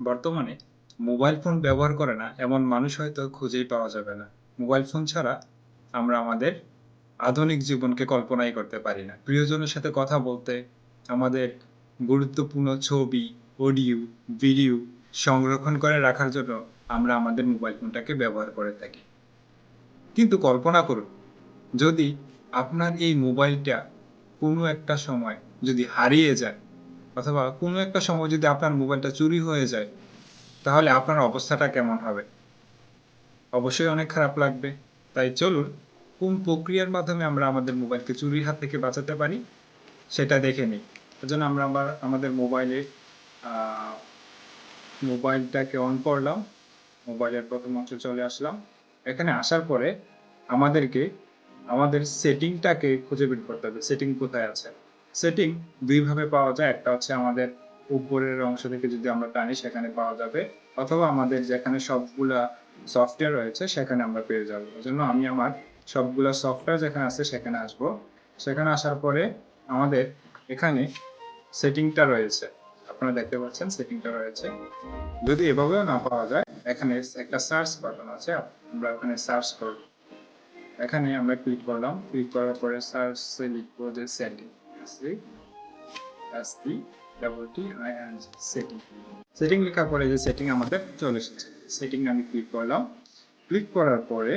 বর্তমানে mobile phone ব্যবহার করে না, এমন মানুষ হয়তো খুঁজেই পাওয়া যাবে না। মোবাইল ফোন ছাড়া আমরা আমাদের আধুনিক জীবনকে কল্পনাই করতে পারি না। প্রিয়জনের সাথে কথা বলতে, আমাদের গুরুত্বপূর্ণ ছবি অডিও ভিডিও সংরক্ষণ করে রাখার জন্য আমরা আমাদের মোবাইল ফোনটাকে ব্যবহার করে থাকি। কিন্তু কল্পনা করুন, যদি আপনার এই মোবাইলটা কোনো একটা সময় যদি হারিয়ে যায় অথবা কোনো একটা সময় যদি আপনার মোবাইলটা চুরি হয়ে যায়, তাহলে আপনার অবস্থাটা কেমন হবে? অবশ্যই অনেক খারাপ লাগবে। তাই চলুন, কোন প্রক্রিয়ার মাধ্যমে আমরা আমাদের মোবাইলকে চুরির হাত থেকে বাঁচাতে পারি, সেটা দেখে নিই। জন্য আমরা আবার আমাদের মোবাইলে মোবাইলটাকে অন করলাম। মোবাইলের প্রথম অংশ চলে আসলাম। এখানে আসার পরে আমাদেরকে, আমাদের সেটিংটাকে খুঁজে বের করতে হবে। সেটিং কোথায় আছে? সেটিং দুইভাবে পাওয়া যায়। একটা হচ্ছে আমাদের উপরের অংশ থেকে যদি আমরা টানি, সেখানে পাওয়া যাবে। অথবা আমাদের যেখানে সবগুলা সফটওয়্যার রয়েছে, সেখানে আমরা পেয়ে যাব। ওই জন্য আমি আমার সবগুলা সফটওয়্যার যেখানে আছে, সেখানে আসব। সেখানে আসার পরে আমাদের এখানে সেটিংটা রয়েছে। আপনারা দেখতে পাচ্ছেন সেটিংটা রয়েছে। যদি এভাবেও না পাওয়া যায়, এখানে একটা সার্চ বাটন আছে, আমরা ওখানে সার্চ করব। এখানে আমরা ক্লিক করলাম। ক্লিক করার পরে সার্চে লিখব যে setting S T double T I N setting setting লেখার পরে যে সেটিং আমাদের চলে এসেছে। সেটিং আমি ক্লিক করলাম। ক্লিক করার পরে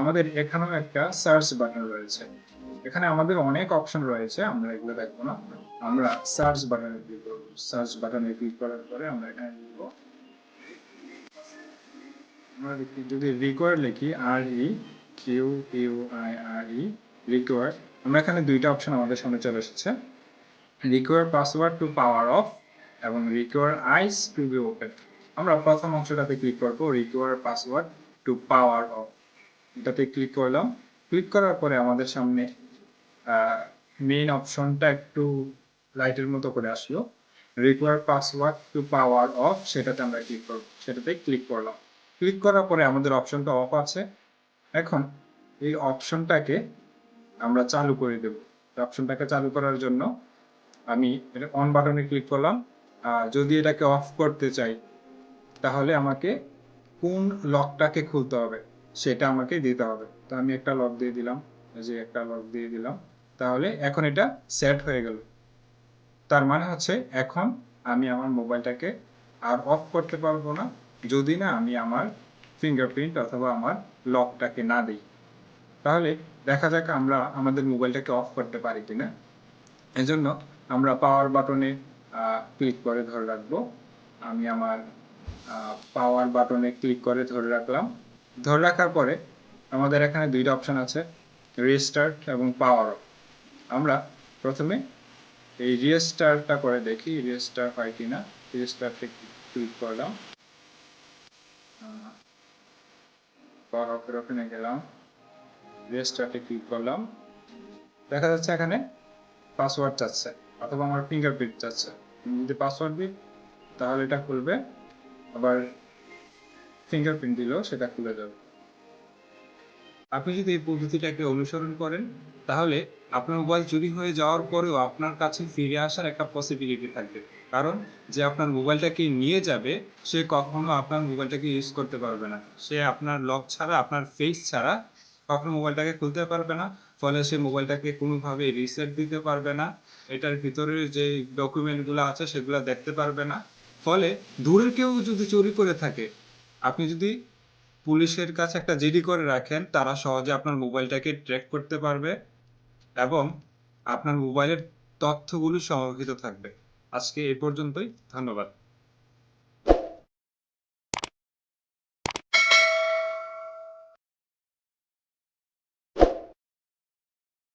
আমাদের এখানেও একটা সার্চ বাটন রয়েছে। এখানে আমাদের অনেক অপশন রয়েছে, আমরা এগুলো দেখব না। আমরা সার্চ বাটনে ক্লিক করব। সার্চ বাটনে ক্লিক করার পরে আমরা এখানে লিখব। আমরা যদি রিকোয়ার লিখি R E Q U I R E require আমরা এখানে দুইটা অপশন আমাদের সামনে চলে এসেছে। Require password to power off এবং require eyes to be open আমরা প্রথম অংশটাতে ক্লিক করব require password to power off এটাতে ক্লিক করলাম। ক্লিক করার পরে আমাদের সামনে মেইন অপশনটা একটু লাইটের মতো করে আসলো। Require password to power off সেটাতে আমরা ক্লিক করব, সেটাতে ক্লিক করলাম। ক্লিক করার পরে আমাদের অপশনটা অফ আছে। এখন এই অপশনটাকে আমরা চালু করে দেব। অপশনটাকে চালু করার জন্য আমি এটা অন বাটনে ক্লিক করলাম। আর যদি এটাকে অফ করতে চাই, তাহলে আমাকে কোন লকটাকে খুলতে হবে সেটা আমাকে দিতে হবে। তো আমি একটা লক দিয়ে দিলাম যে একটা লক দিয়ে দিলাম। তাহলে এখন এটা সেট হয়ে গেল। তার মানে হচ্ছে এখন আমি আমার মোবাইলটাকে আর অফ করতে পারব না, যদি না আমি আমার ফিঙ্গারপ্রিন্ট অথবা আমার লকটাকে না দিই। তাহলে দেখা যাক আমরা আমাদের মোবাইলটাকে অফ করতে পারি কিনা। এজন্য আমরা পাওয়ার বাটনে ক্লিক করে ধরে রাখব। আমি আমার পাওয়ার বাটনে ক্লিক করে ধরে রাখলাম। ধরে রাখার পরে আমাদের এখানে দুইটা অপশন আছে রিস্টার্ট এবং পাওয়ার অফ আমরা প্রথমে এই রেজিস্টারটা করে দেখি রিস্টার হয় কিনা। রিস্টার্টে ক্লিক করলাম। পাওয়ার অফের ওখানে গেলাম। রিস্টার্টে ক্লিক করলাম। দেখা যাচ্ছে এখানে পাসওয়ার্ড চাচ্ছে অথবা আমার ফিঙ্গারপ্রিন্ট চাচ্ছে যদি পাসওয়ার্ড দিই, তাহলে এটা খুলবে, আবার ফিঙ্গারপ্রিন্ট দিলেও সেটা খুলে যাবে। আপনি যদি এই পদ্ধতিটাকে অনুসরণ করেন, তাহলে আপনার মোবাইল চুরি হয়ে যাওয়ার পরেও আপনার কাছে ফিরে আসার একটা পসিবিলিটি থাকবে। কারণ যে আপনার মোবাইলটাকে নিয়ে যাবে, সে কখনো আপনার মোবাইলটাকে ইউজ করতে পারবে না। সে আপনার লক ছাড়া, আপনার ফেস ছাড়া কখনো মোবাইলটাকে খুলতে পারবে না, ফলে সে মোবাইলটাকে কোনোভাবে রিসেট দিতে পারবে না। এটার ভিতরে যে ডকুমেন্টগুলো আছে, সেগুলো দেখতে পারবে না। ফলে দূরের কেউ যদি চুরি করে থাকে, আপনি যদি পুলিশের কাছে একটা জিডি করে রাখেন, তারা সহজে আপনার মোবাইলটাকে ট্র্যাক করতে পারবে এবং আপনার মোবাইলের তথ্যগুলো সংরক্ষিত থাকবে। আজকে এই পর্যন্তই, ধন্যবাদ।